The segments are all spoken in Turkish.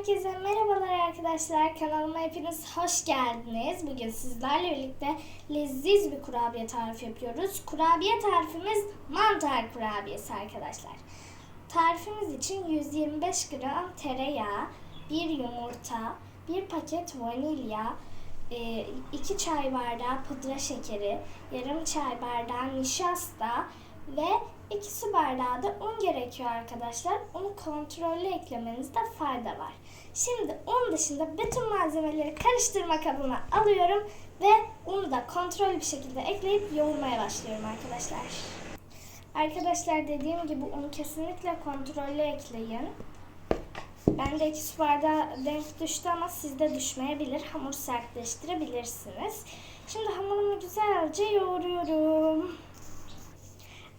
Herkese merhabalar arkadaşlar. Kanalıma hepiniz hoş geldiniz. Bugün sizlerle birlikte leziz bir kurabiye tarifi yapıyoruz. Kurabiye tarifimiz mantar kurabiyesi arkadaşlar. Tarifimiz için 125 gram tereyağı, 1 yumurta, 1 paket vanilya, 2 çay bardağı pudra şekeri, yarım çay bardağı nişasta ve 2 su bardağı da un gerekiyor arkadaşlar. Unu kontrollü eklemenizde fayda var. Şimdi un dışında bütün malzemeleri karıştırma kabına alıyorum ve unu da kontrollü bir şekilde ekleyip yoğurmaya başlıyorum arkadaşlar. Arkadaşlar dediğim gibi unu kesinlikle kontrollü ekleyin. Ben de 2 su bardağı denk düştü ama sizde düşmeyebilir. Hamur sertleştirebilirsiniz. Şimdi hamurumu güzelce yoğuruyorum.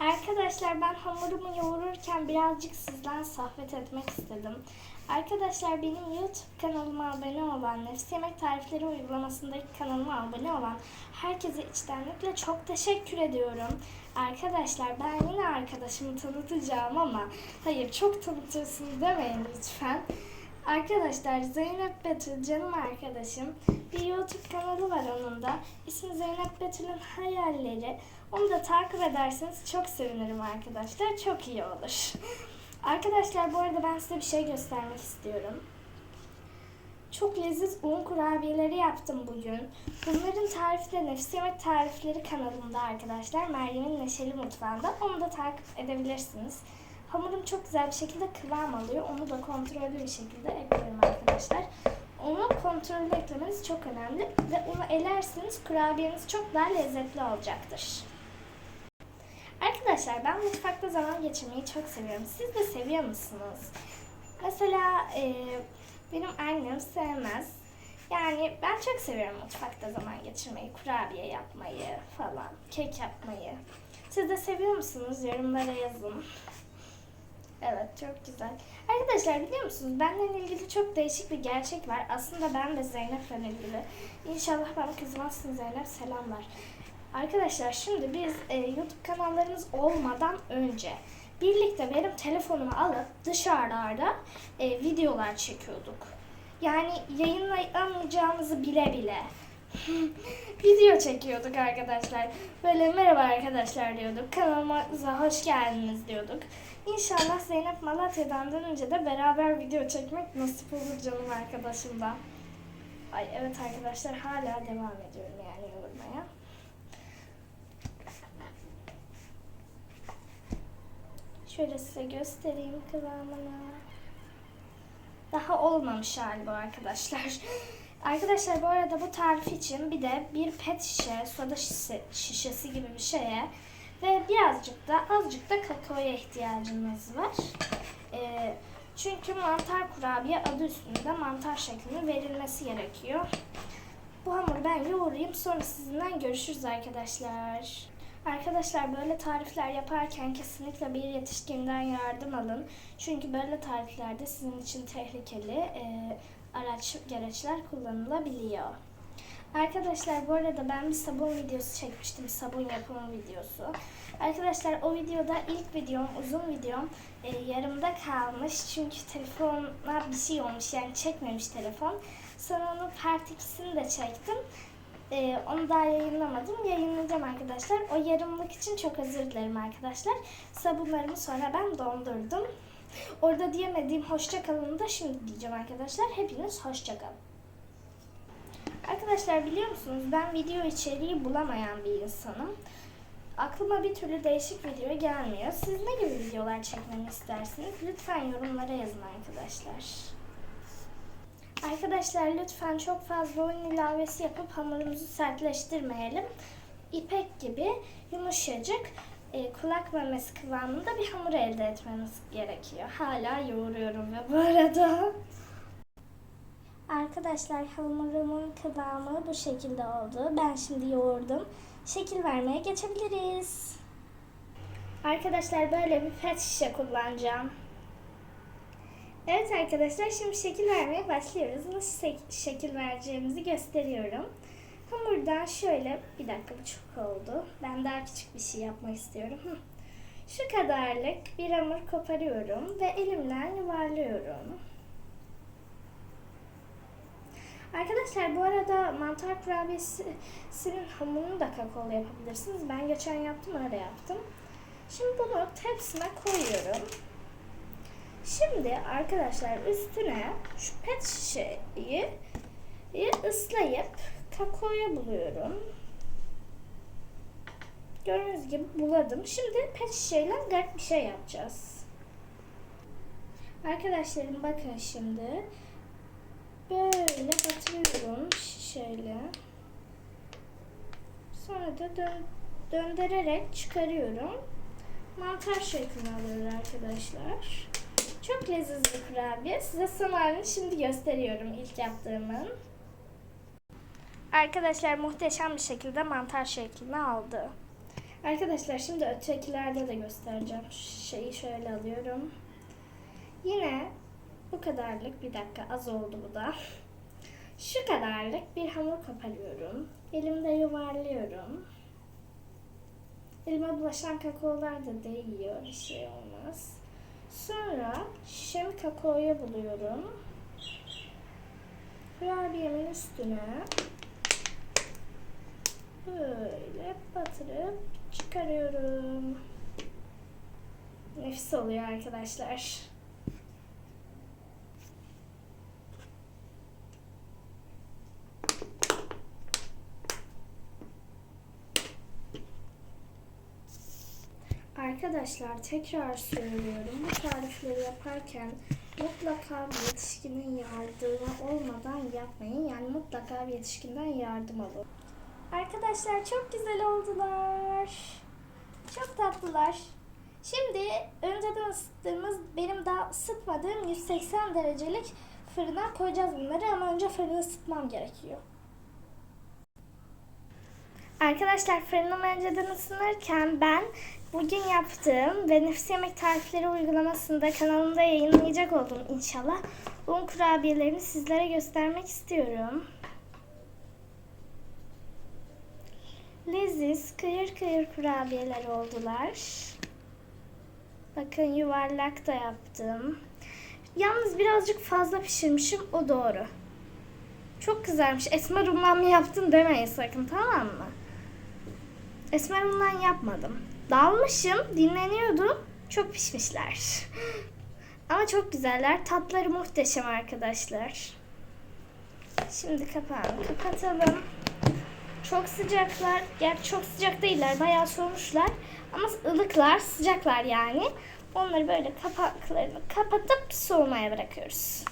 Arkadaşlar ben hamurumu yoğururken birazcık sizden sohbet etmek istedim. Arkadaşlar benim YouTube kanalıma abone olan, Nefis Yemek Tarifleri uygulamasındaki kanalıma abone olan herkese içtenlikle çok teşekkür ediyorum. Arkadaşlar ben yine arkadaşımı tanıtacağım ama hayır çok tanıtırsınız demeyin lütfen. Arkadaşlar Zeynep Betül canım arkadaşım. Bir YouTube kanalı var onun da. İsmi Zeynep Betül'ün Hayalleri. Onu da takip ederseniz çok sevinirim arkadaşlar. Çok iyi olur. Arkadaşlar bu arada ben size bir şey göstermek istiyorum. Çok leziz un kurabiyeleri yaptım bugün. Bunların tarifi de Nefis Yemek Tarifleri kanalımda arkadaşlar. Meryem'in Neşeli Mutfağı'nda. Onu da takip edebilirsiniz. Hamurum çok güzel bir şekilde kıvam alıyor. Onu da kontrollü bir şekilde ekliyorum arkadaşlar. Onu kontrollü eklemeniz çok önemli. Ve onu elerseniz kurabiyeniz çok daha lezzetli olacaktır. Arkadaşlar ben mutfakta zaman geçirmeyi çok seviyorum. Siz de seviyor musunuz? Mesela e, benim annem sevmez. Yani ben çok seviyorum mutfakta zaman geçirmeyi, kurabiye yapmayı falan, kek yapmayı. Siz de seviyor musunuz? Yorumlara yazın. Çok güzel. Arkadaşlar biliyor musunuz benden ilgili çok değişik bir gerçek var. Aslında ben de Zeynep'le ilgili. İnşallah bana kızmazsın Zeynep selamlar. Arkadaşlar şimdi biz e, YouTube kanallarımız olmadan önce birlikte benim telefonumu alıp dışarılarda e, videolar çekiyorduk. Yani yayınlayamayacağımızı bile bile. Video çekiyorduk arkadaşlar. Böyle merhaba arkadaşlar diyorduk. Kanalımıza hoş geldiniz diyorduk. İnşallah Zeynep Malatya'dan dönünce de beraber video çekmek nasip olur canım arkadaşımla. Ay evet arkadaşlar hala devam ediyorum yani yoğurmaya. Şöyle size göstereyim kıvamını. Daha olmamış hali bu arkadaşlar. Arkadaşlar bu arada bu tarif için bir de bir pet şişe, soda şişesi, şişesi gibi bir şeye ve birazcık da azıcık da kakaoya ihtiyacımız var. Ee, çünkü mantar kurabiye adı üstünde mantar şeklinde verilmesi gerekiyor. Bu hamuru ben yoğurayım sonra sizinle görüşürüz arkadaşlar. Arkadaşlar böyle tarifler yaparken kesinlikle bir yetişkinden yardım alın. Çünkü böyle tariflerde sizin için tehlikeli e, araç gereçler kullanılabiliyor. Arkadaşlar bu arada ben bir sabun videosu çekmiştim. Sabun yapımı videosu. Arkadaşlar o videoda ilk videom, uzun videom e, yarımda kalmış. Çünkü telefona bir şey olmuş yani çekmemiş telefon. Sonra onun part 2'sini de çektim. E, onu daha yayınlamadım. Yayınlayacağım arkadaşlar. O yarımlık için çok özür dilerim arkadaşlar. Sabunlarımı sonra ben dondurdum. Orada diyemediğim hoşça kalın da şimdi diyeceğim arkadaşlar. Hepiniz hoşça kalın. Arkadaşlar biliyor musunuz ben video içeriği bulamayan bir insanım. Aklıma bir türlü değişik video gelmiyor. Siz ne gibi videolar çekmemi istersiniz? Lütfen yorumlara yazın arkadaşlar. Arkadaşlar lütfen çok fazla oyun ilavesi yapıp hamurumuzu sertleştirmeyelim. İpek gibi yumuşacık e, kulak memesi kıvamında bir hamur elde etmemiz gerekiyor. Hala yoğuruyorum ve bu arada. Arkadaşlar hamurumun kıvamı bu şekilde oldu. Ben şimdi yoğurdum. Şekil vermeye geçebiliriz. Arkadaşlar böyle bir pet şişe kullanacağım. Evet arkadaşlar şimdi şekil vermeye başlıyoruz. Nasıl şekil vereceğimizi gösteriyorum. Hamurdan şöyle bir dakika bu çok oldu. Ben daha küçük bir şey yapmak istiyorum. Şu kadarlık bir hamur koparıyorum ve elimden yuvarlıyorum. Arkadaşlar bu arada mantar kurabiyesinin hamurunu da kakaolu yapabilirsiniz. Ben geçen yaptım öyle yaptım. Şimdi bunu tepsime koyuyorum. Şimdi arkadaşlar üstüne şu pet şişeyi ıslayıp kakaoya buluyorum. Gördüğünüz gibi buladım. Şimdi pet şişeyle garip bir şey yapacağız. Arkadaşlarım bakın şimdi. Böyle batırıyorum şişeyle. Sonra da dön döndürerek çıkarıyorum. Mantar şeklini alıyor arkadaşlar. Çok lezzetli kurabiye. Size son şimdi gösteriyorum ilk yaptığımın. Arkadaşlar muhteşem bir şekilde mantar şeklini aldı. Arkadaşlar şimdi ötekilerde de göstereceğim. Şeyi şöyle alıyorum. Yine bu kadarlık bir dakika az oldu bu da. Şu kadarlık bir hamur koparıyorum. Elimde yuvarlıyorum. Elime bulaşan kakaolar da değiyor. Bir şey olmaz. Sonra şişemi kakaoya buluyorum. Kurabiyemin üstüne böyle batırıp çıkarıyorum. Nefis oluyor arkadaşlar. Arkadaşlar tekrar söylüyorum. Bu tarifleri yaparken mutlaka bir yetişkinin yardımı olmadan yapmayın. Yani mutlaka bir yetişkinden yardım alın. Arkadaşlar çok güzel oldular. Çok tatlılar. Şimdi önceden ısıttığımız benim daha ısıtmadığım 180 derecelik fırına koyacağız bunları ama önce fırını ısıtmam gerekiyor. Arkadaşlar fırınım önceden ısınırken ben bugün yaptığım ve nefis yemek tarifleri uygulamasında kanalımda yayınlayacak olduğum inşallah un kurabiyelerini sizlere göstermek istiyorum. Leziz, kıyır kıyır kurabiyeler oldular. Bakın yuvarlak da yaptım. Yalnız birazcık fazla pişirmişim o doğru. Çok güzelmiş. Esmer undan mı yaptın demeyin sakın tamam mı? Esmer undan yapmadım. Dalmışım, dinleniyordum. Çok pişmişler. Ama çok güzeller. Tatları muhteşem arkadaşlar. Şimdi kapağını kapatalım. Çok sıcaklar. Gerçi çok sıcak değiller. Bayağı soğumuşlar. Ama ılıklar, sıcaklar yani. Onları böyle kapaklarını kapatıp soğumaya bırakıyoruz.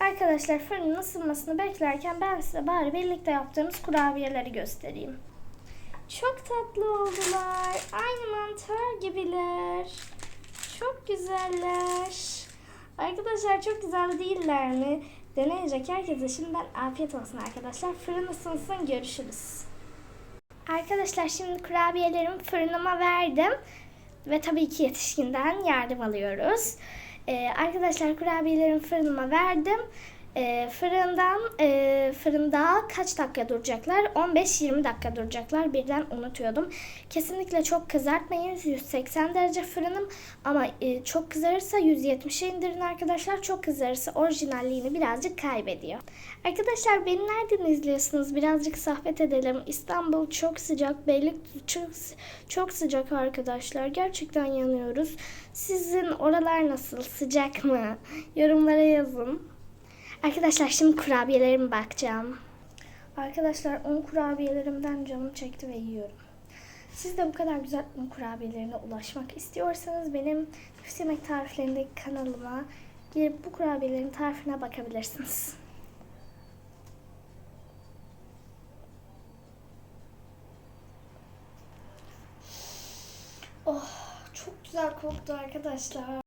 Arkadaşlar fırının ısınmasını beklerken ben size bari birlikte yaptığımız kurabiyeleri göstereyim. Çok tatlı oldular. Aynı mantar gibiler. Çok güzeller. Arkadaşlar çok güzel değiller mi? Deneyecek herkese şimdiden afiyet olsun arkadaşlar. Fırın ısınsın görüşürüz. Arkadaşlar şimdi kurabiyelerimi fırınıma verdim. Ve tabii ki yetişkinden yardım alıyoruz. Ee, arkadaşlar kurabiyelerimi fırınıma verdim. Ee, fırından e, fırında kaç dakika duracaklar? 15-20 dakika duracaklar. Birden unutuyordum. Kesinlikle çok kızartmayın. 180 derece fırınım ama e, çok kızarırsa 170'e indirin arkadaşlar. Çok kızarırsa orijinalliğini birazcık kaybediyor. Arkadaşlar beni nereden izliyorsunuz? Birazcık sohbet edelim. İstanbul çok sıcak. Beylikdüzü çok, çok sıcak arkadaşlar. Gerçekten yanıyoruz. Sizin oralar nasıl? Sıcak mı? Yorumlara yazın. Arkadaşlar şimdi kurabiyelerime bakacağım. Arkadaşlar un kurabiyelerimden canım çekti ve yiyorum. Siz de bu kadar güzel un kurabiyelerine ulaşmak istiyorsanız benim nefis yemek tariflerindeki kanalıma girip bu kurabiyelerin tarifine bakabilirsiniz. Oh çok güzel koktu arkadaşlar.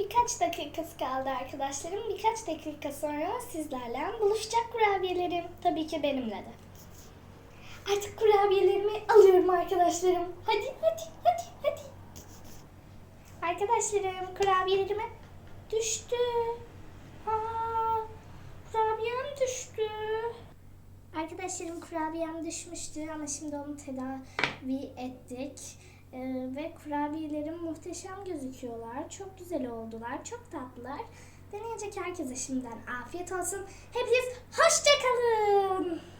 Birkaç dakikası kaldı arkadaşlarım. Birkaç dakika sonra sizlerle buluşacak kurabiyelerim. Tabii ki benimle de. Artık kurabiyelerimi alıyorum arkadaşlarım. Hadi hadi hadi hadi. Arkadaşlarım kurabiyelerime düştü. Aa, kurabiyem düştü. Arkadaşlarım kurabiyem düşmüştü ama şimdi onu tedavi ettik. Ee, ve kurabiyelerim muhteşem gözüküyorlar. Çok güzel oldular. Çok tatlılar. Deneyecek herkese şimdiden afiyet olsun. Hepiniz hoşçakalın.